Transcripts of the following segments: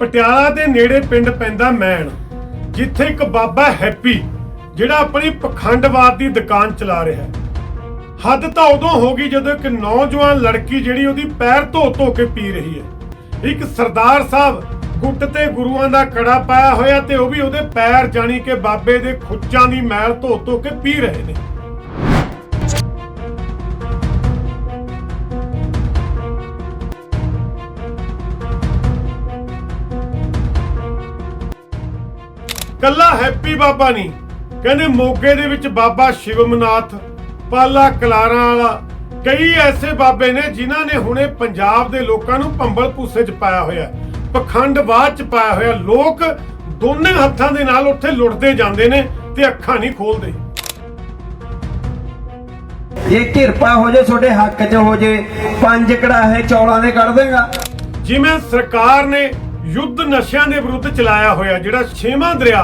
ਪਟਿਆਲਾ ਦੇ ਨੇੜੇ ਪਿੰਡ ਪੈਂਦਾ ਮੈਣ, ਜਿੱਥੇ ਇੱਕ ਬਾਬਾ ਹੈਪੀ, ਜਿਹੜਾ ਆਪਣੀ ਪਖੰਡਵਾਦ ਦੀ ਦੁਕਾਨ ਚਲਾ ਰਿਹਾ ਹੈ। ਹੱਦ ਤਾਂ ਉਦੋਂ ਹੋ ਗਈ ਜਦੋਂ ਇੱਕ ਨੌਜਵਾਨ ਲੜਕੀ ਜਿਹੜੀ ਉਹਦੀ ਪੈਰ ਧੋ ਧੋ ਕੇ ਪੀ ਰਹੀ ਹੈ। ਇੱਕ ਸਰਦਾਰ ਸਾਹਿਬ ਗੁੱਟ ਤੇ ਗੁਰੂਆਂ ਦਾ ਕੜਾ ਪਾਇਆ ਹੋਇਆ ਤੇ ਉਹ ਵੀ ਉਹਦੇ ਪੈਰ ਜਾਣੀ ਕਿ ਬਾਬੇ ਦੇ ਖੁੱਚਾਂ ਦੀ ਮੈਲ ਧੋ ਧੋ ਕੇ ਪੀ ਰਹੇ ਨੇ। ਕੱਲਾ ਹੈਪੀ ਬਾਬਾ ਨਹੀਂ। ਕਹਿੰਦੇ ਮੋਗੇ ਦੇ ਵਿੱਚ ਬਾਬਾ ਸ਼ਿਵਮਨਾਥ ਪਾਲਾ ਕਲਾਰਾਂ ਵਾਲਾ ਕਈ ਐਸੇ ਬਾਬੇ ਨੇ ਜਿਨ੍ਹਾਂ ਨੇ ਹੁਣੇ ਪੰਜਾਬ ਦੇ ਲੋਕਾਂ ਨੂੰ ਭੰਬਲ ਭੂਸੇ 'ਚ ਪਾਇਆ ਹੋਇਆ ਪਖੰਡਵਾਦ 'ਚ ਪਾਇਆ ਹੋਇਆ ਲੋਕ ਦੋਨੇ ਹੱਥਾਂ ਦੇ ਨਾਲ ਉੱਥੇ ਲੁੱਟਦੇ ਜਾਂਦੇ ਨੇ ਤੇ ਅੱਖਾਂ ਨਹੀਂ ਖੋਲਦੇ। ਇਹ ਕਿਰਪਾ ਹੋ ਜੇ ਤੁਹਾਡੇ ਹੱਕ 'ਚ ਹੋ ਜੇ। ਪੰਜ ਕੜਾਹੇ ਚੌਲਾਂ ਦੇ ਕੱਢ ਦੇਗਾ। ਜਿਵੇਂ ਸਰਕਾਰ ਨੇ ਯੁੱਧ ਨਸ਼ਿਆਂ ਦੇ ਵਿਰੁੱਧ ਚਲਾਇਆ ਹੋਇਆ ਜਿਹੜਾ ਛੇਵਾਂ ਦਰਿਆ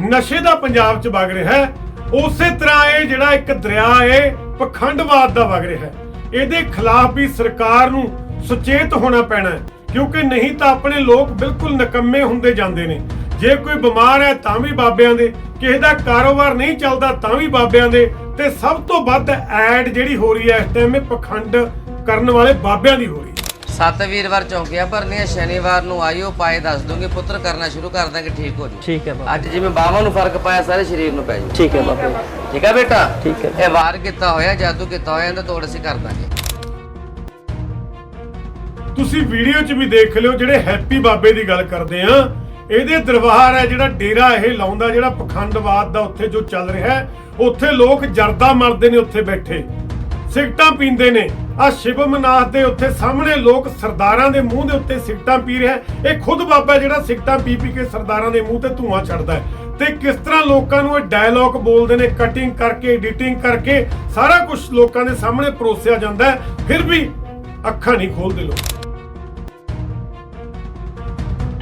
ਨਸ਼ੇ ਦਾ ਪੰਜਾਬ 'ਚ ਵਗ ਰਿਹਾ ਹੈ, ਉਸੇ ਤਰ੍ਹਾਂ ਇਹ ਜਿਹੜਾ ਇੱਕ ਦਰਿਆ ਹੈ, ਪਖੰਡਵਾਦ ਦਾ ਵਗ ਰਿਹਾ ਹੈ। ਇਹਦੇ ਖਿਲਾਫ ਵੀ ਸਰਕਾਰ ਨੂੰ ਸੁਚੇਤ ਹੋਣਾ ਪੈਣਾ ਹੈ, ਕਿਉਂਕਿ ਨਹੀਂ ਤਾਂ ਆਪਣੇ ਲੋਕ ਬਿਲਕੁਲ ਨਕੰਮੇ ਹੁੰਦੇ ਜਾਂਦੇ ਨੇ। ਜੇ ਕੋਈ ਬਿਮਾਰ ਹੈ ਤਾਂ ਵੀ ਬਾਬਿਆਂ ਦੇ, ਕਿਸੇ ਦਾ ਕਾਰੋਬਾਰ ਨਹੀਂ ਚੱਲਦਾ ਤਾਂ ਵੀ ਬਾਬਿਆਂ ਦੇ, ਤੇ ਸਭ ਤੋਂ ਵੱਧ ਐਡ ਜਿਹੜੀ ਹੋ ਰਹੀ ਹੈ ਇਸ ਟਾਈਮ ਇਹ ਪਖੰਡ ਕਰਨ ਵਾਲੇ ਬਾਬਿਆਂ ਦੀ ਹੋ ਰਹੀ ਹੈ। ਸੱਤ ਵੀਰਵਾਰ ਚੌਂਕੀਆਂ ਭਰਨੀਆਂ ਸ਼ਨੀਵਾਰ ਨੂੰ ਆਇਓ ਪਾਏ ਦੱਸ ਦੂੰਗੇ। ਪੁੱਤਰ ਕਰਨਾ ਸ਼ੁਰੂ ਕਰ ਦਾਂਗੇ ਠੀਕ ਹੋ ਜੂ। ਠੀਕ ਹੈ ਬਾਬਾ। ਅੱਜ ਜਿਵੇਂ ਬਾਹਾਂ ਨੂੰ ਫ਼ਰਕ ਪਾਇਆ ਸਾਰੇ ਸਰੀਰ ਨੂੰ ਪੈ ਜੂ। ਠੀਕ ਹੈ ਬਾਬਾ ਠੀਕ ਹੈ ਬੇਟਾ? ਠੀਕ ਹੈ। ਇਹ ਵਾਰ ਕੀਤਾ ਹੋਇਆ ਜਾਦੂ ਕੀਤਾ ਹੋਇਆ ਇਹਦਾ ਤੋੜ ਅਸੀਂ ਕਰ ਦਾਂਗੇ। ਤੁਸੀਂ ਵੀਡੀਓ 'ਚ ਵੀ ਦੇਖ ਲਿਓ ਜਿਹੜੇ ਹੈਪੀ ਬਾਬੇ ਦੀ ਗੱਲ ਕਰਦੇ ਆ। ਇਹਦੇ ਦਰਬਾਰ ਹੈ ਜਿਹੜਾ ਡੇਰਾ ਇਹ ਲਾਉਂਦਾ ਜਿਹੜਾ ਪਖੰਡਵਾਦ ਦਾ ਉੱਥੇ ਜੋ ਚੱਲ ਰਿਹਾ ਹੈ ਉੱਥੇ ਲੋਕ ਜਰਦਾ ਮਰਦੇ ਨੇ ਉੱਥੇ ਬੈਠੇ। ਸਿਗਟਾਂ ਪੀਂਦੇ ਨੇ। ਆ ਸ਼ਿਵਮਨਾਥ ਦੇ ਉੱਥੇ ਸਾਹਮਣੇ ਲੋਕ ਸਰਦਾਰਾਂ ਦੇ ਮੂੰਹ ਦੇ ਉੱਤੇ ਸਿਗਟਾਂ ਪੀ ਰਿਹਾ ਹੈ। ਇਹ ਖੁਦ ਬਾਬਾ ਜਿਹੜਾ ਸਿਗਟਾਂ ਪੀ ਪੀ ਕੇ ਸਰਦਾਰਾਂ ਦੇ ਮੂੰਹ ਤੇ ਧੂਆਂ ਛੱਡਦਾ ਹੈ। ਤੇ ਕਿਸ ਤਰ੍ਹਾਂ ਲੋਕਾਂ ਨੂੰ ਇਹ ਡਾਇਲੌਗ ਬੋਲਦੇ ਨੇ ਕਟਿੰਗ ਕਰਕੇ ਐਡੀਟਿੰਗ ਕਰਕੇ ਸਾਰਾ ਕੁਝ ਲੋਕਾਂ ਦੇ ਸਾਹਮਣੇ ਪਰੋਸਿਆ ਜਾਂਦਾ ਹੈ। ਫਿਰ ਵੀ ਅੱਖਾਂ ਨਹੀਂ ਖੋਲਦੇ ਲੋਕ।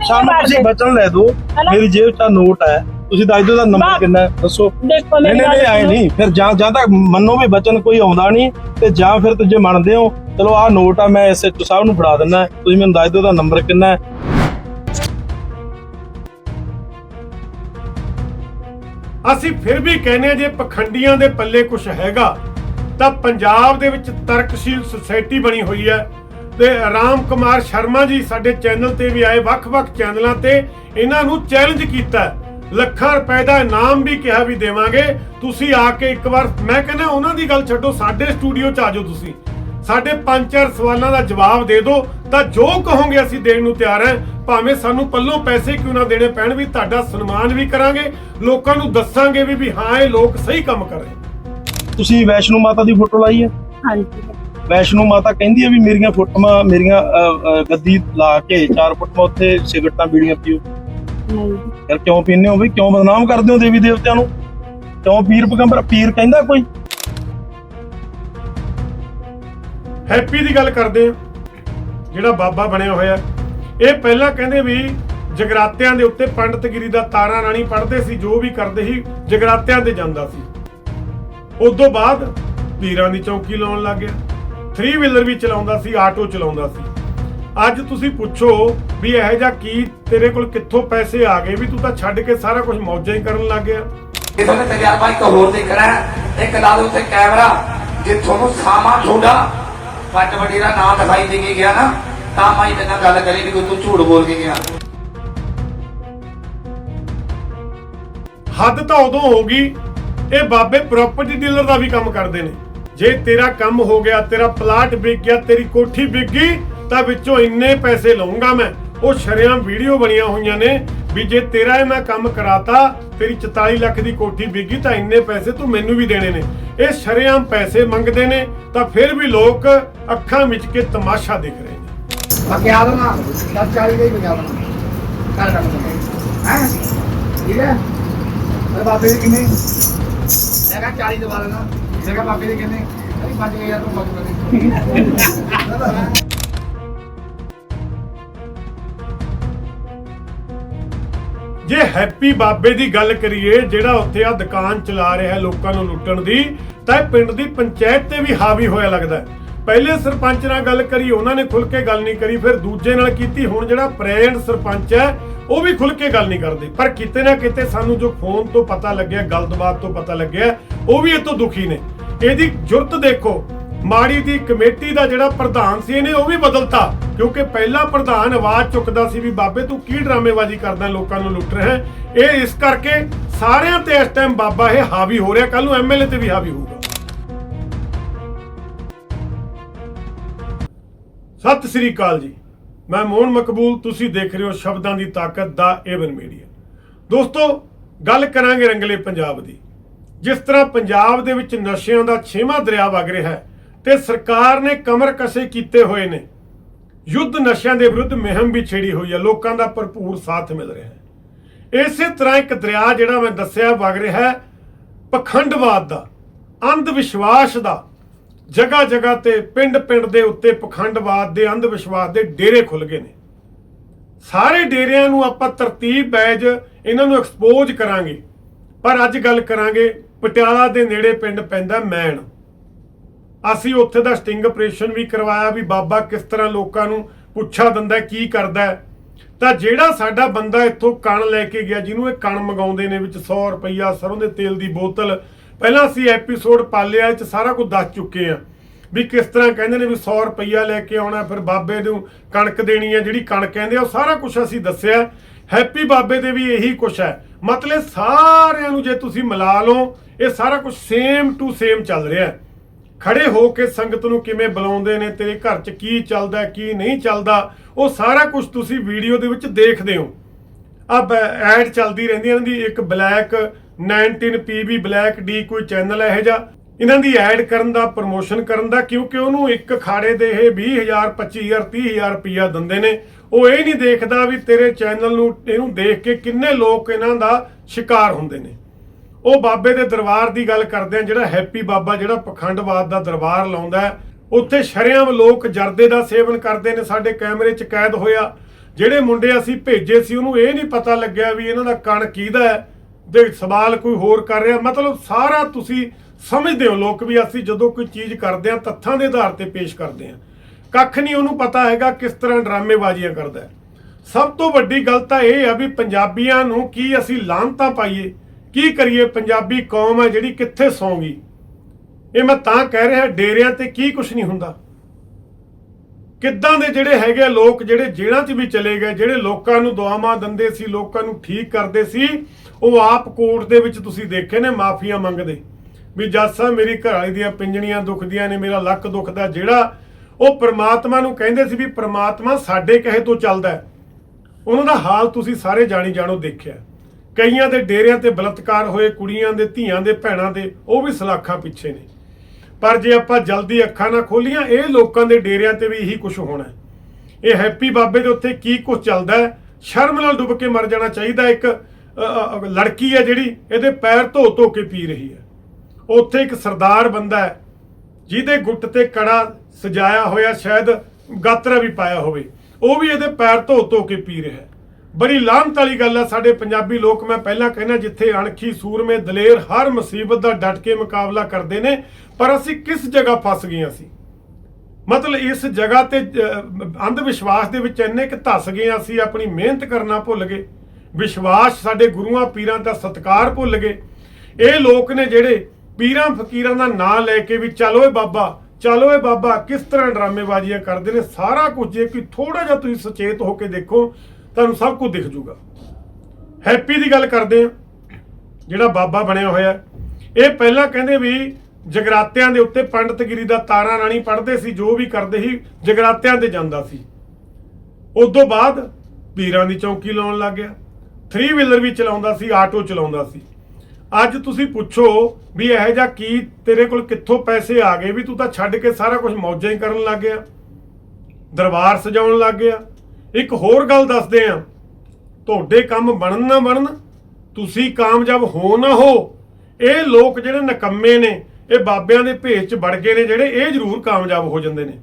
ਸਾਨੂੰ ਤੁਸੀਂ ਬਚਨ ਲੈ ਦਿਓ। ਮੇਰੀ ਜੇਬ 'ਚ ਨੋਟ ਹੈ। ਤੁਸੀਂ ਦੱਸ ਦਿਓ ਦਾ ਨੰਬਰ। ਕਿੰਨਾ ਹੈ ਦੱਸੋ ਦੇਖੋ ਨਹੀਂ ਮੇਰੀ ਨਹੀਂ ਗੱਲ ਨਹੀਂ ਆਏ ਸੁਣੋ। ਨਹੀਂ ਫਿਰ ਜਾਂ ਜਾਂ ਤਾਂ ਮੰਨੋ ਵੀ ਬਚਨ ਕੋਈ ਆਉਂਦਾ ਨਹੀਂ ਤੇ ਜਾਂ ਫਿਰ ਤੁਸੀਂ ਮੰਨਦੇ ਹੋ ਚਲੋ ਆਹ ਨੋਟ ਆ ਮੈਂ ਐਸਐਚਓ ਸਾਹਿਬ ਨੂੰ ਫੜਾ ਦਿੰਦਾ ਤੁਸੀਂ ਮੈਨੂੰ ਦੱਸ ਦਿਓ ਦਾ ਨੰਬਰ ਕਿੰਨਾ ਹੈ ਅਸੀਂ ਫਿਰ ਵੀ ਕਹਿੰਦੇ ਹਾਂ ਜੇ ਪਖੰਡੀਆਂ ਦੇ ਪੱਲੇ ਕੁਝ ਹੈਗਾ ਤਾਂ ਪੰਜਾਬ ਦੇ ਵਿੱਚ ਤਰਕਸ਼ੀਲ ਸੁਸਾਇਟੀ ਬਣੀ ਹੋਈ ਹੈ ਤੇ ਰਾਮ ਕੁਮਾਰ ਸ਼ਰਮਾ ਜੀ ਸਾਡੇ ਚੈਨਲ ਤੇ ਵੀ ਆਏ ਵੱਖ-ਵੱਖ ਚੈਨਲਾਂ ਤੇ ਇਹਨਾਂ ਨੂੰ ਚੈਲੰਜ ਕੀਤਾ ਹੈ। ਲੱਖਾਂ ਰੁਪਏ ਦਾ ਇਨਾਮ ਵੀ ਕਿਹਾ ਵੀ ਦੇਵਾਂਗੇ। ਤੁਸੀਂ ਆ ਕੇ ਇੱਕ ਵਾਰ ਮੈਂ ਕਹਿੰਦਾ ਉਹਨਾਂ ਦੀ ਗੱਲ ਛੱਡੋ ਸਾਡੇ ਸਟੂਡੀਓ 'ਚ ਆ ਜਾਓ ਤੁਸੀਂ। ਸਾਡੇ ਪੰਜ ਚਾਰ ਸਵਾਲਾਂ ਦਾ ਜਵਾਬ ਦੇ ਦਿਓ ਤਾਂ ਜੋ ਕਹੋਗੇ ਅਸੀਂ ਦੇਣ ਨੂੰ ਤਿਆਰ ਹਾਂ ਭਾਵੇਂ ਸਾਨੂੰ ਪੱਲੋਂ ਪੈਸੇ ਕਿਉਂ ਨਾ ਦੇਣੇ ਪੈਣ ਵੀ ਤੁਹਾਡਾ ਸਨਮਾਨ ਵੀ ਕਰਾਂਗੇ ਲੋਕਾਂ ਨੂੰ ਦੱਸਾਂਗੇ ਵੀ ਵੀ ਹਾਂ ਇਹ ਲੋਕ ਸਹੀ ਕੰਮ ਕਰ ਰਹੇ ਤੁਸੀਂ ਵੈਸ਼ਨੂ ਮਾਤਾ ਦੀ ਫੋਟੋ ਲਾਈ ਹੈ? ਹਾਂਜੀ। ਵੈਸ਼ਨੂ ਮਾਤਾ ਕਹਿੰਦੀ ਹੈ ਵੀ ਮੇਰੀਆਂ ਫੋਟੋਆਂ ਮੇਰੀਆਂ ਗੱਦੀ ਲਾ ਕੇ ਚਾਰ ਫੋਟੋਆਂ ਉੱਥੇ ਸਿਗਰਟਾਂ ਬੀੜੀਆਂ ਪੀਓ। ਨਹੀਂ ਯਾਰ ਕਿਉਂ ਪੀਂਦੇ ਹੋ ਵੀ ਕਿਉਂ ਬਦਨਾਮ ਕਰਦੇ ਹੋ ਦੇਵੀ ਦੇਵਤਿਆਂ ਨੂੰ? ਕਿਉਂ ਪੀਰ ਪਗੰਬਰ, ਪੀਰ ਕਹਿੰਦਾ ਕੋਈ? ਹੈਪੀ ਦੀ ਗੱਲ ਕਰਦੇ ਆ ਜਿਹੜਾ ਬਾਬਾ ਬਣਿਆ ਹੋਇਆ। ਇਹ ਪਹਿਲਾਂ ਕਹਿੰਦੇ ਵੀ ਜਗਰਾਤਿਆਂ ਦੇ ਉੱਤੇ ਪੰਡਤਗਿਰੀ ਦਾ ਤਾਰਾ ਰਾਣੀ ਪੜ੍ਹਦੇ ਸੀ, ਜੋ ਵੀ ਕਰਦੇ ਸੀ, ਜਗਰਾਤਿਆਂ ਤੇ ਜਾਂਦਾ ਸੀ। ਉਸ ਤੋਂ ਬਾਅਦ ਪੀਰਾਂ ਦੀ ਚੌਕੀ ਲਾਉਣ ਲੱਗ ਗਿਆ। 3 ਵੀਲਰ ਵੀ ਚਲਾਉਂਦਾ ਸੀ, ਆਟੋ ਚਲਾਉਂਦਾ ਸੀ। ਅੱਜ ਤੁਸੀਂ ਪੁੱਛੋ ਵੀ ਇਹੋ ਜਿਹਾ ਕੀ ਤੇਰੇ ਕੋਲ ਕਿੱਥੋਂ ਪੈਸੇ ਆ ਗਏ? ਵੀ ਤੂੰ ਤਾਂ ਛੱਡ ਕੇ ਸਾਰਾ ਕੁਝ ਮੌਜਾਂ ਹੀ ਕਰਨ ਲੱਗ ਗਿਆ। ਇਹ ਤੁਹਾਨੂੰ ਤਜਰਬਾ ਇੱਕ ਹੋਰ ਦੇਖਣਾ ਹੈ। ਇੱਕ ਲਾ ਉੱਤੇ ਕੈਮਰਾ ਜੇ ਤੁਹਾਨੂੰ ਸਾਮਾ ਤੁਹਾਡਾ ਵੱਡ ਵੱਡੀ ਦਾ ਨਾਮ ਦਿਖਾਈ ਦੇ ਕੇ ਗਿਆ ਨਾ ਤਾਂ ਮੇਰੇ ਨਾਲ ਗੱਲ ਕਰੀ ਵੀ ਤੂੰ ਝੂਠ ਬੋਲ ਕੇ ਗਿਆ। ਹੱਦ ਤਾਂ ਉਦੋਂ ਹੋ ਗਈ ਇਹ ਬਾਬੇ ਪ੍ਰਾਪਰਟੀ ਡੀਲਰ ਦਾ ਵੀ ਕੰਮ ਕਰਦੇ ਨੇ। ਜੇ ਤੇਰਾ ਕੰਮ ਹੋ ਗਿਆ ਤੇਰਾ ਪਲਾਟ ਵਿਕ ਗਿਆ ਤੇਰੀ ਕੋਠੀ ਵਿਕ ਗਈ ਤਾਂ ਵਿੱਚੋਂ ਇੰਨੇ ਪੈਸੇ ਲਵਾਂਗਾ ਮੈਂ। ਉਹ ਸ਼ਰੇਆਮ ਵੀਡੀਓ ਬਣੀਆਂ ਹੋਈਆਂ ਨੇ ਵੀ ਜੇ ਤੇਰਾ ਇਹ ਮੈਂ ਕੰਮ ਕਰਾਤਾ, ਤੇਰੀ 44 ਲੱਖ ਦੀ ਕੋਠੀ ਵਿਕ ਗਈ ਤਾਂ ਇੰਨੇ ਪੈਸੇ ਤੂੰ ਮੈਨੂੰ ਵੀ ਦੇਣੇ ਨੇ। ਇਹ ਸ਼ਰੇਆਮ ਪੈਸੇ ਮੰਗਦੇ ਨੇ ਤਾਂ ਫਿਰ ਵੀ ਲੋਕ ਅੱਖਾਂ ਵਿੱਚ ਕੇ ਤਮਾਸ਼ਾ ਦੇਖ ਰਹੇ ਨੇ। ਬਾਕੀ ਆ ਦੇਣਾ। 10 40 ਦੇ ਹੀ ਬਜਾ ਦੇਣਾ। ਕਰ ਕੰਮ ਹੈ? ਠੀਕ ਹੈ? ਮੇਰੇ ਬਾਬੇ ਦੇ ਕਿੰਨੇ? ਮੈਂ ਕਿਹਾ 40 ਦਵਾ ਲੈਣਾ ਮੈਂ ਕਿਹਾ ਬਾਬੇ ਦੇ ਕਿੰਨੇ? ਅਰੇ 5000 ਤੋਂ ਬਚ ਗਏ ਜੇ ਹੈਪੀ ਬਾਬੇ ਦੀ ਗੱਲ ਕਰੀਏ, ਜਿਹੜਾ ਉੱਥੇ ਆ ਦੁਕਾਨ ਚਲਾ ਰਿਹਾ ਲੋਕਾਂ ਨੂੰ ਲੁੱਟਣ ਦੀ, ਤਾਂ ਇਹ ਪਿੰਡ ਦੀ ਪੰਚਾਇਤ ਤੇ ਵੀ ਹਾਵੀ ਹੋਇਆ ਲੱਗਦਾ ਹੈ। ਪਹਿਲੇ ਸਰਪੰਚ ਨਾਲ ਗੱਲ ਕਰੀ, ਉਹਨਾਂ ਨੇ ਖੁੱਲ ਕੇ ਗੱਲ ਨਹੀਂ ਕਰੀ, ਫਿਰ ਦੂਜੇ ਨਾਲ ਕੀਤੀ, ਹੁਣ ਜਿਹੜਾ ਪ੍ਰੈਜ਼ੈਂਟ ਸਰਪੰਚ ਹੈ, ਉਹ ਵੀ ਖੁੱਲ ਕੇ ਗੱਲ ਨਹੀਂ ਕਰਦੇ। ਪਰ ਕਿਤੇ ਨਾ ਕਿਤੇ ਸਾਨੂੰ ਜੋ ਫੋਨ ਤੋਂ ਪਤਾ ਲੱਗਿਆ ਗ਼ਲਤ ਬਾਤ ਤੋਂ ਪਤਾ ਲੱਗਿਆ, ਉਹ ਵੀ ਇਹ ਤੋਂ ਦੁਖੀ ਨੇ। ਇਹਦੀ ਜੁਰਤ ਦੇਖੋ ਮਾੜੀ ਦੀ ਕਮੇਟੀ ਦਾ ਜਿਹੜਾ ਪ੍ਰਧਾਨ ਸੀ ਇਹਨੇ ਉਹ ਵੀ ਬਦਲਤਾ, ਕਿਉਂਕਿ ਪਹਿਲਾ ਪ੍ਰਧਾਨ ਆਵਾਜ਼ ਚੁੱਕਦਾ ਸੀ ਵੀ ਬਾਬੇ ਤੂੰ ਕੀ ਡਰਾਮੇਬਾਜ਼ੀ ਕਰਦਾ, ਲੋਕਾਂ ਨੂੰ ਲੁੱਟ ਰਿਹਾ ਇਹ ਇਸ ਕਰਕੇ ਸਾਰਿਆਂ ਤੇ ਇਸ ਟਾਈਮ ਬਾਬਾ ਇਹ ਹਾਵੀ ਹੋ ਰਿਹਾ ਕੱਲ ਨੂੰ ਐਮਐਲਏ ਤੇ ਵੀ ਹਾਵੀ ਹੋਊਗਾ। ਸਤਿ ਸ੍ਰੀ ਅਕਾਲ ਜੀ। ਮੈਂ ਮੋਹਨ ਮਕਬੂਲ, ਤੁਸੀਂ ਦੇਖ ਰਹੇ ਹੋ ਸ਼ਬਦਾਂ ਦੀ ਤਾਕਤ ਦਾ ਏਵਨ ਮੀਡੀਆ ਦੋਸਤੋ, ਗੱਲ ਕਰਾਂਗੇ ਰੰਗਲੇ ਪੰਜਾਬ ਦੀ। ਜਿਸ ਤਰ੍ਹਾਂ ਪੰਜਾਬ ਦੇ ਵਿੱਚ ਨਸ਼ਿਆਂ ਦਾ ਛੇਵਾਂ ਦਰਿਆ ਵਗ ਰਿਹਾ ਹੈ ਤੇ ਸਰਕਾਰ ਨੇ ਕਮਰ ਕਸੇ ਕੀਤੇ ਹੋਏ ਨੇ। ਯੁੱਧ ਨਸ਼ਿਆਂ ਦੇ ਵਿਰੁੱਧ ਮੁਹਿੰਮ ਵੀ ਛੇੜੀ ਹੋਈ ਹੈ। ਲੋਕਾਂ ਦਾ ਭਰਪੂਰ ਸਾਥ ਮਿਲ ਰਿਹਾ ਹੈ। ਇਸੇ ਤਰ੍ਹਾਂ ਇੱਕ ਦਰਿਆ ਜਿਹੜਾ ਮੈਂ ਦੱਸਿਆ ਵਗ ਰਿਹਾ ਹੈ, ਪਖੰਡਵਾਦ ਦਾ ਅੰਧ ਵਿਸ਼ਵਾਸ ਦਾ। ਜਗ੍ਹਾ ਜਗ੍ਹਾ ਤੇ ਪਿੰਡ ਪਿੰਡ ਦੇ ਉੱਤੇ ਪਖੰਡਵਾਦ ਦੇ ਅੰਧ ਵਿਸ਼ਵਾਸ ਦੇ ਡੇਰੇ ਖੁੱਲ ਗਏ ਨੇ। ਸਾਰੇ ਡੇਰਿਆਂ ਨੂੰ ਆਪਾਂ ਤਰਤੀਬ, ਬੈਜ ਇਹਨਾਂ ਨੂੰ ਐਕਸਪੋਜ਼ ਕਰਾਂਗੇ। ਪਰ ਅੱਜ ਗੱਲ ਕਰਾਂਗੇ, ਪਟਿਆਲਾ ਦੇ ਨੇੜੇ ਪਿੰਡ ਪੈਂਦਾ ਮੈਣ। ਅਸੀਂ ਉੱਥੇ ਦਾ ਸਟਿੰਗ ਆਪਰੇਸ਼ਨ ਵੀ ਕਰਵਾਇਆ ਵੀ ਬਾਬਾ ਕਿਸ ਤਰ੍ਹਾਂ ਲੋਕਾਂ ਨੂੰ ਪੁੱਛਾ ਦਿੰਦਾ, ਕੀ ਕਰਦਾ ਤਾਂ ਜਿਹੜਾ ਸਾਡਾ ਬੰਦਾ ਇੱਥੋਂ ਕਣ ਲੈ ਕੇ ਗਿਆ, ਜਿਹਨੂੰ ਇਹ ਕਣ ਮੰਗਾਉਂਦੇ ਨੇ ਵਿੱਚ 100 ਰੁਪਈਆ ਸਰੋਂ ਦੇ ਤੇਲ ਦੀ ਬੋਤਲ, ਪਹਿਲਾਂ ਅਸੀਂ ਐਪੀਸੋਡ ਪਾਲਿਆ, ਇਹ ਚ ਸਾਰਾ ਕੁਝ ਦੱਸ ਚੁੱਕੇ ਆ ਵੀ ਕਿਸ ਤਰ੍ਹਾਂ ਕਹਿੰਦੇ ਨੇ ਵੀ 100 ਰੁਪਈਆ ਲੈ ਕੇ ਆਉਣਾ, ਫਿਰ ਬਾਬੇ ਨੂੰ ਕਣਕ ਦੇਣੀ ਹੈ, ਜਿਹੜੀ ਕਣਕ ਕਹਿੰਦੇ ਆ, ਉਹ ਸਾਰਾ ਕੁਝ ਅਸੀਂ ਦੱਸਿਆ। ਹੈਪੀ ਬਾਬੇ ਦੇ ਵੀ ਇਹੀ ਕੁਝ ਹੈ। ਮਤਲਬ ਸਾਰਿਆਂ ਨੂੰ ਜੇ ਤੁਸੀਂ ਮਿਲਾ ਲਓ, ਇਹ ਸਾਰਾ ਕੁਝ ਸੇਮ ਟੂ ਸੇਮ ਚੱਲ ਰਿਹਾ ਹੈ। ਖੜੇ ਹੋ ਕੇ ਸੰਗਤ ਨੂੰ ਕਿਵੇਂ ਬੁਲਾਉਂਦੇ ਨੇ, ਤੇਰੇ ਘਰ 'ਚ ਕੀ ਚੱਲਦਾ, ਕੀ ਨਹੀਂ ਚੱਲਦਾ, ਉਹ ਸਾਰਾ ਕੁਝ ਤੁਸੀਂ ਵੀਡੀਓ ਦੇ ਵਿੱਚ ਦੇਖਦੇ ਹੋ। ਅਬ ਐਡ ਚੱਲਦੀ ਰਹਿੰਦੀ ਇਹਨਾਂ ਦੀ ਇੱਕ ਬਲੈਕ 19 ਪੀਬੀ ਬਲੈਕ ਡੀ ਕੋਈ ਚੈਨਲ ਹੈ ਇਹ ਜਾ ਇਹਨਾਂ ਦੀ ਐਡ ਕਰਨ ਦਾ, ਪ੍ਰਮੋਸ਼ਨ ਕਰਨ ਦਾ, ਕਿਉਂਕਿ ਉਹਨੂੰ ਇੱਕ ਖਾੜੇ ਦੇ ਇਹ 20000 25000 30000 ਰੁਪਇਆ ਦਿੰਦੇ ਨੇ। ਉਹ ਇਹ ਨਹੀਂ ਦੇਖਦਾ ਵੀ ਤੇਰੇ ਚੈਨਲ ਨੂੰ, ਇਹਨੂੰ ਦੇਖ ਕੇ ਕਿੰਨੇ ਲੋਕ ਇਹਨਾਂ ਦਾ ਸ਼ਿਕਾਰ ਹੁੰਦੇ ਨੇ। ਉਹ ਬਾਬੇ ਦੇ ਦਰਬਾਰ ਦੀ ਗੱਲ ਕਰਦੇ ਆ ਜਿਹੜਾ ਹੈਪੀ ਬਾਬਾ, ਜਿਹੜਾ ਪਖੰਡਵਾਦ ਦਾ ਦਰਬਾਰ ਲਾਉਂਦਾ ਉੱਥੇ ਸ਼ਰੇਆਮ ਲੋਕ ਜਰਦੇ ਦਾ ਸੇਵਨ ਕਰਦੇ ਨੇ, ਸਾਡੇ ਕੈਮਰੇ 'ਚ ਕੈਦ ਹੋਇਆ। ਜਿਹੜੇ ਮੁੰਡੇ ਅਸੀਂ ਭੇਜੇ ਸੀ, ਉਹਨੂੰ ਇਹ ਨਹੀਂ ਪਤਾ ਲੱਗਿਆ ਵੀ ਇਹਨਾਂ ਦਾ ਕਣ ਕਿਹਦਾ ਹੈ, ਦੇ ਸਵਾਲ ਕੋਈ ਹੋਰ ਕਰ ਰਿਹਾ। ਮਤਲਬ ਸਾਰਾ ਤੁਸੀਂ ਸਮਝਦੇ ਹੋ ਲੋਕ ਵੀ ਅਸੀਂ ਜਦੋਂ ਕੋਈ ਚੀਜ਼ ਕਰਦੇ ਆ ਤੱਥਾਂ ਦੇ ਆਧਾਰ ਤੇ ਪੇਸ਼ ਕਰਦੇ ਆ ਕੱਖ ਨਹੀਂ ਉਹਨੂੰ ਪਤਾ ਹੈਗਾ ਕਿਸ ਤਰ੍ਹਾਂ ਡਰਾਮੇਬਾਜ਼ੀਆਂ ਕਰਦਾ ਸਭ ਤੋਂ ਵੱਡੀ ਗੱਲ ਤਾਂ ਇਹ ਆ ਵੀ ਪੰਜਾਬੀਆਂ ਨੂੰ ਕੀ ਅਸੀਂ ਲਾਂਤਾਂ ਪਾਈਏ। ਕੀ ਕਰੀਏ? ਪੰਜਾਬੀ ਕੌਮ ਹੈ ਜਿਹੜੀ ਕਿੱਥੇ ਸੌਂਗੀ? ਇਹ ਮੈਂ ਤਾਂ ਕਹਿ ਰਿਹਾ, ਡੇਰਿਆਂ ਤੇ ਕੀ ਕੁਝ ਨਹੀਂ ਹੁੰਦਾ। ਕਿੱਦਾਂ ਦੇ ਜਿਹੜੇ ਹੈਗੇ ਆ ਲੋਕ, ਜਿਹੜੇ ਜੇਲ੍ਹਾਂ 'ਚ ਵੀ ਚਲੇ ਗਏ, ਜਿਹੜੇ ਲੋਕਾਂ ਨੂੰ ਦੁਆਵਾਂ ਦਿੰਦੇ ਸੀ, ਲੋਕਾਂ ਨੂੰ ਠੀਕ ਕਰਦੇ ਸੀ, ਉਹ ਆਪ ਕੋਰਟ ਦੇ ਵਿੱਚ ਤੁਸੀਂ ਦੇਖੇ ਨੇ ਮਾਫੀਆਂ ਮੰਗਦੇ। ਵੀ ਜੱਜ ਸਾਹਿਬ, ਮੇਰੀ ਘਰ ਵਾਲੀ ਦੀਆਂ ਪਿੰਜਣੀਆਂ ਦੁਖਦੀਆਂ ਨੇ, ਮੇਰਾ ਲੱਕ ਦੁਖਦਾ, ਜਿਹੜਾ ਉਹ ਪ੍ਰਮਾਤਮਾ ਨੂੰ ਕਹਿੰਦੇ ਸੀ ਵੀ ਪ੍ਰਮਾਤਮਾ ਸਾਡੇ ਕਹੇ ਤੋਂ ਚੱਲਦਾ ਹੈ। ਉਹਨਾਂ ਦਾ ਹਾਲ ਤੁਸੀਂ ਸਾਰੇ ਜਾਣੀ ਜਾਣੋ ਦੇਖਿਆ। ਕਈਆਂ ਦੇ ਡੇਰਿਆਂ ਤੇ ਬਲਤਕਾਰ ਹੋਏ ਕੁੜੀਆਂ ਦੇ, ਧੀਆਂ ਦੇ, ਭੈਣਾਂ ਦੇ, ਉਹ ਵੀ ਸਲਾਖਾਂ ਪਿੱਛੇ ਨੇ। ਪਰ ਜੇ ਆਪਾਂ ਜਲਦੀ ਅੱਖਾਂ ਨਾ ਖੋਲੀਆਂ, ਇਹ ਲੋਕਾਂ ਦੇ ਡੇਰਿਆਂ ਤੇ ਵੀ ਇਹੀ ਕੁਝ ਹੋਣਾ ਇਹ ਹੈਪੀ ਬਾਬੇ ਦੇ ਉੱਤੇ ਕੀ ਕੁਝ ਚੱਲਦਾ ਹੈ? ਸ਼ਰਮ ਨਾਲ ਡੁੱਬ ਕੇ ਮਰ ਜਾਣਾ ਚਾਹੀਦਾ ਇੱਕ ਲੜਕੀ ਹੈ ਜਿਹੜੀ ਇਹਦੇ ਪੈਰ ਧੋ ਧੋ ਕੇ ਪੀ ਰਹੀ ਹੈ। ਉੱਥੇ ਇੱਕ ਸਰਦਾਰ ਬੰਦਾ ਹੈ, ਜਿਹਦੇ ਗੁੱਟ ਤੇ ਕੜਾ ਸਜਾਇਆ ਹੋਇਆ, ਸ਼ਾਇਦ ਗਾਤਰਾ ਵੀ ਪਾਇਆ ਹੋਵੇ। ਉਹ ਵੀ ਇਹਦੇ ਪੈਰ ਧੋ ਧੋ ਕੇ ਪੀ ਰਿਹਾ ਹੈ। ਬੜੀ ਲਾਹਨਤ ਵਾਲੀ ਗੱਲ ਹੈ ਸਾਡੇ ਪੰਜਾਬੀ ਲੋਕ, ਮੈਂ ਪਹਿਲਾਂ ਕਹਿੰਦਾ ਜਿੱਥੇ ਅਣਖੀ ਸੂਰਮੇ ਦਲੇਰ ਹਰ ਮੁਸੀਬਤ ਦਾ ਡਟ ਕੇ ਮੁਕਾਬਲਾ ਕਰਦੇ ਨੇ, ਪਰ ਅਸੀਂ ਕਿਸ ਜਗ੍ਹਾ ਫਸ ਗਏ ਅਸੀਂ? ਮਤਲਬ ਇਸ ਜਗ੍ਹਾ ਤੇ ਅੰਧ ਵਿਸ਼ਵਾਸ ਦੇ ਵਿੱਚ ਇੰਨੇ ਕਿ ਧਸ ਗਏ ਅਸੀਂ, ਆਪਣੀ ਮਿਹਨਤ ਕਰਨਾ ਭੁੱਲ ਗਏ। ਵਿਸ਼ਵਾਸ ਸਾਡੇ ਗੁਰੂਆਂ ਪੀਰਾਂ ਦਾ ਸਤਕਾਰ ਭੁੱਲ ਗਏ। ਇਹ ਲੋਕ ਨੇ ਜਿਹੜੇ ਪੀਰਾਂ ਫਕੀਰਾਂ ਦਾ ਨਾਂ ਲੈ ਕੇ ਵੀ ਚੱਲ ਓਏ ਬਾਬਾ, ਚੱਲ ਓਏ ਬਾਬਾ, ਕਿਸ ਤਰ੍ਹਾਂ ਡਰਾਮੇਬਾਜ਼ੀਆਂ ਕਰਦੇ ਨੇ, ਸਾਰਾ ਕੁਝ ਜੇ ਕੋਈ ਥੋੜਾ ਜਿਹਾ ਤੁਸੀਂ ਸੁਚੇਤ ਹੋ ਕੇ ਦੇਖੋ ਤੁਹਾਨੂੰ ਸਭ ਕੁਝ ਦਿਖ ਜੂਗਾ। ਹੈਪੀ ਦੀ ਗੱਲ ਕਰਦੇ ਆ ਜਿਹੜਾ ਬਾਬਾ ਬਣਿਆ ਹੋਇਆ ਇਹ ਪਹਿਲਾਂ ਕਹਿੰਦੇ ਵੀ ਜਗਰਾਤਿਆਂ ਦੇ ਉੱਤੇ ਪੰਡਤਗਿਰੀ ਦਾ ਤਾਰਾ ਰਾਣੀ ਪੜ੍ਹਦੇ ਸੀ, ਜੋ ਵੀ ਕਰਦੇ ਸੀ, ਜਗਰਾਤਿਆਂ ਤੇ ਜਾਂਦਾ ਸੀ। ਉਦੋਂ ਬਾਅਦ ਪੀਰਾਂ ਦੀ ਚੌਕੀ ਲਾਉਣ ਲੱਗ ਗਿਆ। 3 ਵੀਲਰ ਵੀ ਚਲਾਉਂਦਾ ਸੀ, ਆਟੋ ਚਲਾਉਂਦਾ ਸੀ। ਅੱਜ ਤੁਸੀਂ ਪੁੱਛੋ ਵੀ ਇਹੋ ਜਿਹਾ ਕੀ ਤੇਰੇ ਕੋਲ ਕਿੱਥੋਂ ਪੈਸੇ ਆ ਗਏ ਵੀ ਤੂੰ ਤਾਂ ਛੱਡ ਕੇ ਸਾਰਾ ਕੁਝ ਮੌਜਾਂ ਹੀ ਕਰਨ ਲੱਗ ਗਿਆ। ਦਰਬਾਰ ਸਜਾਉਣ ਲੱਗ ਗਿਆ। ਇੱਕ ਹੋਰ ਗੱਲ ਦੱਸਦੇ ਆ। ਤੁਹਾਡੇ ਕੰਮ ਬਣਨ ਨਾ ਬਣਨ, ਤੁਸੀਂ ਕਾਮਯਾਬ ਹੋ ਨਾ ਹੋ, ਇਹ ਲੋਕ ਜਿਹੜੇ ਨਕੰਮੇ ਨੇ, ਇਹ ਬਾਬਿਆਂ ਦੇ ਭੇਸ 'ਚ ਵੜ ਗਏ ਨੇ ਜਿਹੜੇ ਇਹ ਜ਼ਰੂਰ ਕਾਮਯਾਬ ਹੋ ਜਾਂਦੇ ਨੇ।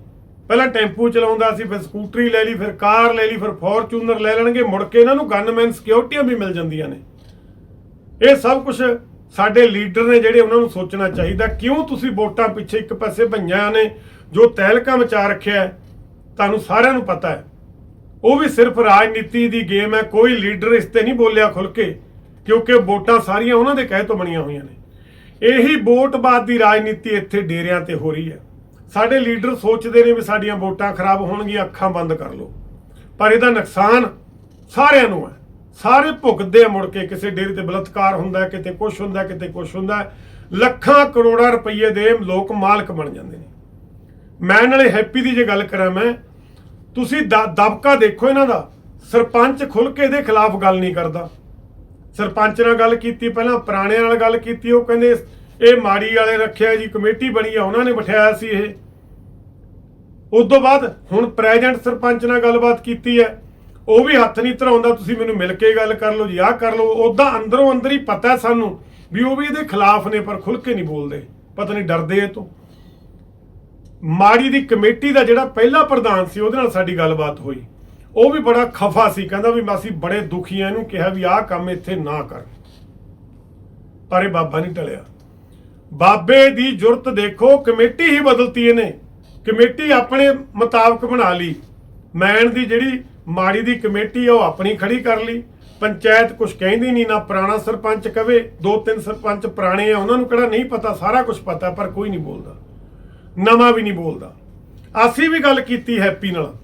ਪਹਿਲਾਂ ਟੈਂਪੂ ਚਲਾਉਂਦਾ ਸੀ, ਫਿਰ ਸਕੂਟਰੀ ਲੈ ਲਈ, ਫਿਰ ਕਾਰ ਲੈ ਲਈ, ਫਿਰ ਫੋਰਚੂਨਰ ਲੈ ਲੈਣਗੇ, ਮੁੜ ਕੇ ਇਹਨਾਂ ਨੂੰ ਗਨਮੈਨ ਸਿਕਿਉਰਟੀਆਂ ਵੀ ਮਿਲ ਜਾਂਦੀਆਂ ਨੇ। ਇਹ ਸਭ ਕੁਝ ਸਾਡੇ ਲੀਡਰ ਨੇ ਜਿਹੜੇ ਉਹਨਾਂ ਨੂੰ ਸੋਚਣਾ ਚਾਹੀਦਾ, ਕਿਉਂ ਤੁਸੀਂ ਵੋਟਾਂ ਪਿੱਛੇ ਇੱਕ ਪਾਸੇ ਭਈਆਂ ਨੇ, ਜੋ ਤਹਿਲਕਾ ਮਚਾ ਰੱਖਿਆ ਤੁਹਾਨੂੰ ਸਾਰਿਆਂ ਨੂੰ ਪਤਾ ਹੈ। ਉਹ ਵੀ ਸਿਰਫ ਰਾਜਨੀਤੀ ਦੀ ਗੇਮ ਹੈ, ਕੋਈ ਲੀਡਰ ਇਸ ਤੇ ਨਹੀਂ ਬੋਲਿਆ ਖੁੱਲ ਕੇ, ਕਿਉਂਕਿ ਵੋਟਾਂ ਸਾਰੀਆਂ ਉਹਨਾਂ ਦੇ ਕਹਿ ਤੋਂ ਬਣੀਆਂ ਹੋਈਆਂ ਨੇ। ਇਹੀ ਵੋਟਬਾਦ ਦੀ ਰਾਜਨੀਤੀ ਇੱਥੇ ਡੇਰਿਆਂ ਤੇ ਹੋ ਰਹੀ ਹੈ। ਸਾਡੇ ਲੀਡਰ ਸੋਚਦੇ ਨੇ ਵੀ ਸਾਡੀਆਂ ਵੋਟਾਂ ਖਰਾਬ ਹੋਣਗੀਆਂ, ਅੱਖਾਂ ਬੰਦ ਕਰ ਲਓ। ਪਰ ਇਹਦਾ ਨੁਕਸਾਨ ਸਾਰਿਆਂ ਨੂੰ ਹੈ। ਸਾਰੇ ਭੁਗਤਦੇ ਆ ਮੁੜ ਕੇ, ਕਿਸੇ ਡੇਰੇ ਤੇ ਬਲਤਕਾਰ ਹੁੰਦਾ ਕਿਤੇ ਕੁਛ ਹੁੰਦਾ ਕਿਤੇ ਕੁਛ ਹੁੰਦਾ ਲੱਖਾਂ ਕਰੋੜਾਂ ਰੁਪਏ ਦੇ ਲੋਕ ਮਾਲਕ ਬਣ ਜਾਂਦੇ ਨੇ। ਮੈਂ ਨਾਲੇ ਹੈਪੀ ਦੀ ਜੇ ਗੱਲ ਕਰਾਂ ਮੈਂ ਤੁਸੀਂ ਦ- ਦਬਕਾ ਦੇਖੋ ਇਹਨਾਂ ਦਾ। ਸਰਪੰਚ ਖੁੱਲ ਕੇ ਇਹਦੇ ਖਿਲਾਫ ਗੱਲ ਨਹੀਂ ਕਰਦਾ। ਸਰਪੰਚ ਨਾਲ ਗੱਲ ਕੀਤੀ, ਪਹਿਲਾਂ ਪੁਰਾਣਿਆਂ ਨਾਲ ਗੱਲ ਕੀਤੀ, ਉਹ ਕਹਿੰਦੇ ਇਹ ਮਾੜੀ ਵਾਲੇ ਰੱਖਿਆ ਜੀ, ਕਮੇਟੀ ਬਣੀ ਆ, ਉਹਨਾਂ ਨੇ ਬਿਠਾਇਆ ਸੀ ਇਹ। ਉਸ ਤੋਂ ਬਾਅਦ ਹੁਣ ਪ੍ਰੈਜ਼ੈਂਟ ਸਰਪੰਚ ਨਾਲ ਗੱਲਬਾਤ ਕੀਤੀ ਹੈ। ਉਹ ਵੀ ਹੱਥ ਨਹੀਂ ਧਰਾਉਂਦਾ, ਤੁਸੀਂ ਮੈਨੂੰ ਮਿਲ ਕੇ ਗੱਲ ਕਰ ਲਓ ਜੀ, ਆਹ ਕਰ ਲਓ। ਉਦਾਂ ਅੰਦਰੋਂ ਅੰਦਰ ਹੀ ਪਤਾ ਸਾਨੂੰ ਵੀ ਉਹ ਵੀ ਇਹਦੇ ਖਿਲਾਫ ਨੇ, ਪਰ ਖੁੱਲ ਕੇ ਨਹੀਂ ਬੋਲਦੇ। ਪਤਾ ਨਹੀਂ ਡਰਦੇ ਇਹ ਤੋਂ। ਮਾੜੀ ਦੀ ਕਮੇਟੀ ਦਾ ਜਿਹੜਾ ਪਹਿਲਾ ਪ੍ਰਧਾਨ ਸੀ, ਉਹਦੇ ਨਾਲ ਸਾਡੀ ਗੱਲਬਾਤ ਹੋਈ। ਉਹ ਵੀ ਬੜਾ ਖਫਾ ਸੀ, ਕਹਿੰਦਾ ਵੀ ਮਾਸੀ ਬੜੇ ਦੁਖੀ ਆ, ਇਹਨੂੰ ਕਿਹਾ ਵੀ ਆਹ ਕੰਮ ਇੱਥੇ ਨਾ ਕਰ। ਪਰ ਇਹ ਬਾਬਾ ਨਹੀਂ ਟਲਿਆ। ਬਾਬੇ ਦੀ ਜੁਰਤ ਦੇਖੋ, ਕਮੇਟੀ ਹੀ ਬਦਲਤੀ ਇਹਨੇ। ਕਮੇਟੀ ਆਪਣੇ ਮੁਤਾਬਕ ਬਣਾ ਲਈ। ਮੈਨ ਦੀ ਜਿਹੜੀ ਮਾੜੀ ਦੀ ਕਮੇਟੀ ਆ, ਉਹ ਆਪਣੀ ਖੜੀ ਕਰ ਲਈ। ਪੰਚਾਇਤ ਕੁਝ ਕਹਿੰਦੀ ਨਹੀਂ, ਨਾ ਪੁਰਾਣਾ ਸਰਪੰਚ ਕਵੇ, ਦੋ ਤਿੰਨ ਸਰਪੰਚ ਪੁਰਾਣੇ ਆ, ਉਹਨਾਂ ਨੂੰ ਕਿਹੜਾ ਨਹੀਂ ਪਤਾ, ਸਾਰਾ ਕੁਝ ਪਤਾ, ਪਰ ਕੋਈ ਨਹੀਂ ਬੋਲਦਾ। ਨਵਾਂ ਵੀ ਨਹੀਂ ਬੋਲਦਾ। ਅਸੀਂ ਵੀ ਗੱਲ ਕੀਤੀ ਹੈਪੀ ਨਾਲ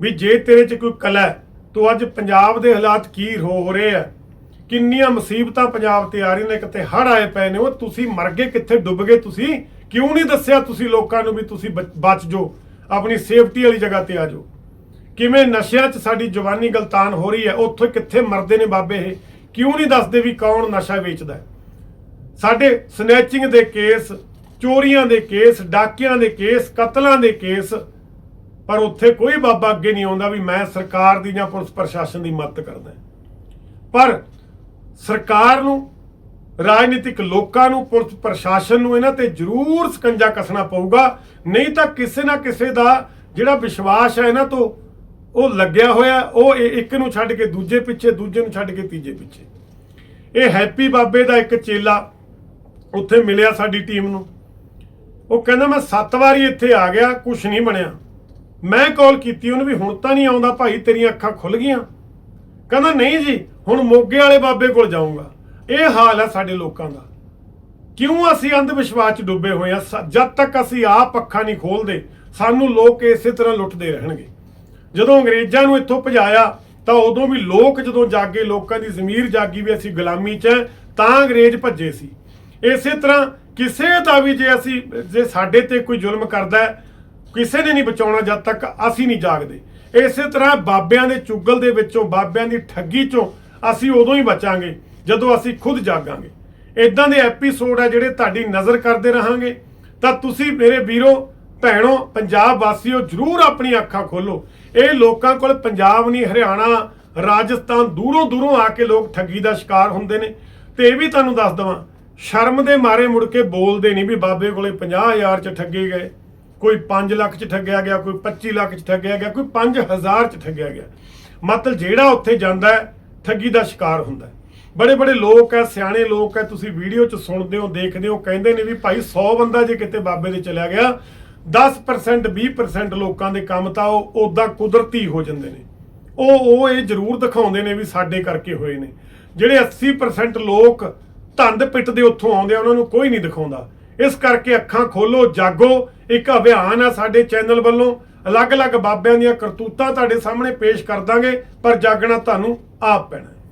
ਵੀ ਜੇ ਤੇਰੇ 'ਚ ਕੋਈ ਕਲਾ ਹੈ, ਤੂੰ ਅੱਜ ਪੰਜਾਬ ਦੇ ਹਾਲਾਤ ਕੀ ਹੋ ਰਹੇ ਆ? ਕਿੰਨੀਆਂ ਮੁਸੀਬਤਾਂ ਪੰਜਾਬ ਤੇ ਆ ਰਹੀਆਂ ਨੇ, ਕਿਤੇ ਹੜ ਆਏ ਪਏ ਨੇ, ਉਹ ਤੁਸੀਂ ਮਰ ਗਏ, ਕਿੱਥੇ ਡੁੱਬ ਗਏ ਤੁਸੀਂ? ਕਿਉਂ ਨਹੀਂ ਦੱਸਿਆ ਤੁਸੀਂ ਲੋਕਾਂ ਨੂੰ ਵੀ ਤੁਸੀਂ ਬਚ- ਬਚ ਜਾਓ, ਆਪਣੀ ਸੇਫਟੀ ਵਾਲੀ ਜਗ੍ਹਾ ਤੇ ਆ ਜਾਓ? ਕਿਵੇਂ ਨਸ਼ਿਆਂ 'ਚ ਸਾਡੀ ਜਵਾਨੀ ਗਲਤਾਨ ਹੋ ਰਹੀ ਹੈ, ਉੱਥੇ ਕਿੱਥੇ ਮਰਦੇ ਨੇ ਬਾਬੇ ਇਹ? ਕਿਉਂ ਨਹੀਂ ਦੱਸਦੇ ਵੀ ਕੌਣ ਨਸ਼ਾ ਵੇਚਦਾ ਸਾਡੇ ਸਨੈਚਿੰਗ ਦੇ ਕੇਸ ਚੋਰੀਆਂ ਦੇ ਕੇਸ, ਡਾਕਿਆਂ ਦੇ ਕੇਸ, ਕਤਲਾਂ ਦੇ ਕੇਸ, ਪਰ ਉੱਥੇ ਕੋਈ ਬਾਬਾ ਅੱਗੇ ਨਹੀਂ ਆਉਂਦਾ ਵੀ ਮੈਂ ਸਰਕਾਰ ਦੀ ਜਾਂ ਪੁਲਿਸ ਪ੍ਰਸ਼ਾਸਨ ਦੀ ਮਦਦ ਕਰਦਾ। ਪਰ ਸਰਕਾਰ ਨੂੰ, ਰਾਜਨੀਤਿਕ ਲੋਕਾਂ ਨੂੰ, ਪੁਲਿਸ ਪ੍ਰਸ਼ਾਸਨ ਨੂੰ ਇਹਨਾਂ ਤੇ ਜ਼ਰੂਰ ਸਕੰਜਾ ਕੱਸਣਾ ਪਊਗਾ। ਨਹੀਂ ਤਾਂ ਕਿਸੇ ਨਾ ਕਿਸੇ ਦਾ ਜਿਹੜਾ ਵਿਸ਼ਵਾਸ ਹੈ ਇਹਨਾਂ ਤੋਂ, ਉਹ ਲੱਗਿਆ ਹੋਇਆ, ਉਹ ਇਹ ਇੱਕ ਨੂੰ ਛੱਡ ਕੇ ਦੂਜੇ ਪਿੱਛੇ, ਦੂਜੇ ਨੂੰ ਛੱਡ ਕੇ ਤੀਜੇ ਪਿੱਛੇ। ਇਹ ਹੈਪੀ ਬਾਬੇ ਦਾ ਇੱਕ ਚੇਲਾ ਉੱਥੇ ਮਿਲਿਆ ਸਾਡੀ ਟੀਮ ਨੂੰ। ਉਹ ਕਹਿੰਦਾ ਮੈਂ ਸੱਤ ਵਾਰੀ ਇੱਥੇ ਆ ਗਿਆ ਕੁਝ ਨਹੀਂ ਬਣਿਆ। ਮੈਂ ਕਾਲ ਕੀਤੀ ਉਹਨੂੰ ਵੀ ਹੁਣ ਤਾਂ ਨਹੀਂ ਆਉਂਦਾ ਭਾਈ ਤੇਰੀਆਂ ਅੱਖਾਂ ਖੁੱਲ ਗਈਆਂ। ਕਹਿੰਦਾ ਨਹੀਂ ਜੀ ਹੁਣ ਮੋਗੇ ਵਾਲੇ ਬਾਬੇ ਕੋਲ ਜਾਊਂਗਾ। ਇਹ ਹਾਲ ਹੈ ਸਾਡੇ ਲੋਕਾਂ ਦਾ। ਕਿਉਂ ਅਸੀਂ ਅੰਧ ਵਿਸ਼ਵਾਸ 'ਚ ਡੁੱਬੇ ਹੋਏ ਆ ਸ- ਜਦ ਤੱਕ ਅਸੀਂ ਆਪ ਅੱਖਾਂ ਨਹੀਂ ਖੋਲਦੇ ਸਾਨੂੰ ਲੋਕ ਇਸੇ ਤਰ੍ਹਾਂ ਲੁੱਟਦੇ ਰਹਿਣਗੇ। ਜਦੋਂ ਅੰਗਰੇਜ਼ਾਂ ਨੂੰ ਇੱਥੋਂ ਭਜਾਇਆ ਤਾਂ ਉਦੋਂ ਵੀ ਲੋਕ ਜਦੋਂ ਜਾਗੇ ਲੋਕਾਂ ਦੀ ਜ਼ਮੀਰ ਜਾਗੀ ਵੀ ਅਸੀਂ ਗੁਲਾਮੀ 'ਚ ਹੈ, ਤਾਂ ਅੰਗਰੇਜ਼ ਭੱਜੇ ਸੀ। ਇਸੇ ਤਰ੍ਹਾਂ ਕਿਸੇ ਦਾ ਵੀ ਜੇ ਅਸੀਂ, ਜੇ ਸਾਡੇ ਤੇ ਕੋਈ ਜ਼ੁਲਮ ਕਰਦਾ ਹੈ, ਕਿਸੇ ਨੇ ਨਹੀਂ ਬਚਾਉਣਾ ਜਦ ਤੱਕ ਅਸੀਂ ਨਹੀਂ ਜਾਗਦੇ। ਇਸੇ ਤਰ੍ਹਾਂ ਬਾਬਿਆਂ ਦੇ ਚੁਗਲ ਦੇ ਵਿੱਚੋਂ, ਬਾਬਿਆਂ ਦੀ ਠੱਗੀ ਚੋਂ ਅਸੀਂ ਉਦੋਂ ਹੀ ਬਚਾਂਗੇ, ਜਦੋਂ ਅਸੀਂ ਖੁਦ ਜਾਗਾਂਗੇ। ਇਦਾਂ ਦੇ ਐਪੀਸੋਡ ਆ ਜਿਹੜੇ ਤੁਹਾਡੀ ਨਜ਼ਰ ਕਰਦੇ ਰਹਾਂਗੇ। ਤਾਂ ਤੁਸੀਂ ਮੇਰੇ ਵੀਰੋ, ਭੈਣੋ, ਪੰਜਾਬ ਵਾਸੀਓ, ਜਰੂਰ ਆਪਣੀ ਅੱਖਾਂ ਖੋਲੋ। ਇਹ ਲੋਕਾਂ ਕੋਲ ਪੰਜਾਬ ਨਹੀਂ, ਹਰਿਆਣਾ, ਰਾਜਸਥਾਨ ਦੂਰੋਂ ਦੂਰੋਂ ਆ ਕੇ ਲੋਕ ਠੱਗੀ ਦਾ ਸ਼ਿਕਾਰ ਹੁੰਦੇ ਨੇ। ਤੇ ਇਹ ਵੀ ਤੁਹਾਨੂੰ ਦੱਸ ਦਵਾਂ ਸ਼ਰਮ ਦੇ ਮਾਰੇ ਮੁੜ ਕੇ ਬੋਲਦੇ ਨਹੀਂ ਵੀ ਬਾਬੇ ਕੋਲੇ 50000 ਚ ਠੱਗੇ ਗਏ, ਕੋਈ 5 ਲੱਖ ਚ ਠੱਗਿਆ ਗਿਆ, ਕੋਈ 25 ਲੱਖ ਚ ਠੱਗਿਆ ਗਿਆ, ਕੋਈ 5000 ਚ ਠੱਗਿਆ ਗਿਆ। ਮਤਲਬ ਜਿਹੜਾ ਉੱਥੇ ਜਾਂਦਾ ਠੱਗੀ ਦਾ ਸ਼ਿਕਾਰ ਹੁੰਦਾ ਬੜੇ ਬੜੇ ਲੋਕ ਐ ਸਿਆਣੇ ਲੋਕ ਐ ਤੁਸੀਂ ਵੀਡੀਓ 'ਚ ਸੁਣਦੇ ਹੋ, ਦੇਖਦੇ ਹੋ, ਕਹਿੰਦੇ ਨੇ ਵੀ ਭਾਈ 100 ਬੰਦਾ ਜੇ ਕਿਤੇ ਬਾਬੇ ਦੇ ਚਲਿਆ ਗਿਆ 10% 20% ਲੋਕਾਂ ਦੇ ਕੰਮ ਤਾਂ ਉਹ ਉਦਾਂ ਕੁਦਰਤੀ ਹੋ ਜਾਂਦੇ ਨੇ। ਉਹ ਉਹ ਇਹ ਜ਼ਰੂਰ ਦਿਖਾਉਂਦੇ ਨੇ ਵੀ ਸਾਡੇ ਕਰਕੇ ਹੋਏ ਨੇ। ਜਿਹੜੇ 80% ਲੋਕ ਧੰਦ ਪਿੱਟ ਦੇ ਉੱਥੋਂ ਆਉਂਦੇ ਆ ਉਹਨਾਂ ਨੂੰ ਕੋਈ ਨਹੀਂ ਦਿਖਾਉਂਦਾ। ਇਸ ਕਰਕੇ ਅੱਖਾਂ ਖੋਲੋ, ਜਾਗੋ। ਇੱਕ ਅਭਿਆਨ ਆ ਸਾਡੇ ਚੈਨਲ ਵੱਲੋਂ। ਅਲੱਗ-ਅਲੱਗ ਬਾਬਿਆਂ ਦੀਆਂ ਕਰਤੂਤਾਂ ਤੁਹਾਡੇ ਸਾਹਮਣੇ ਪੇਸ਼ ਕਰ ਦਾਂਗੇ, ਪਰ ਜਾਗਣਾ ਤੁਹਾਨੂੰ ਆਪ ਪੈਣਾ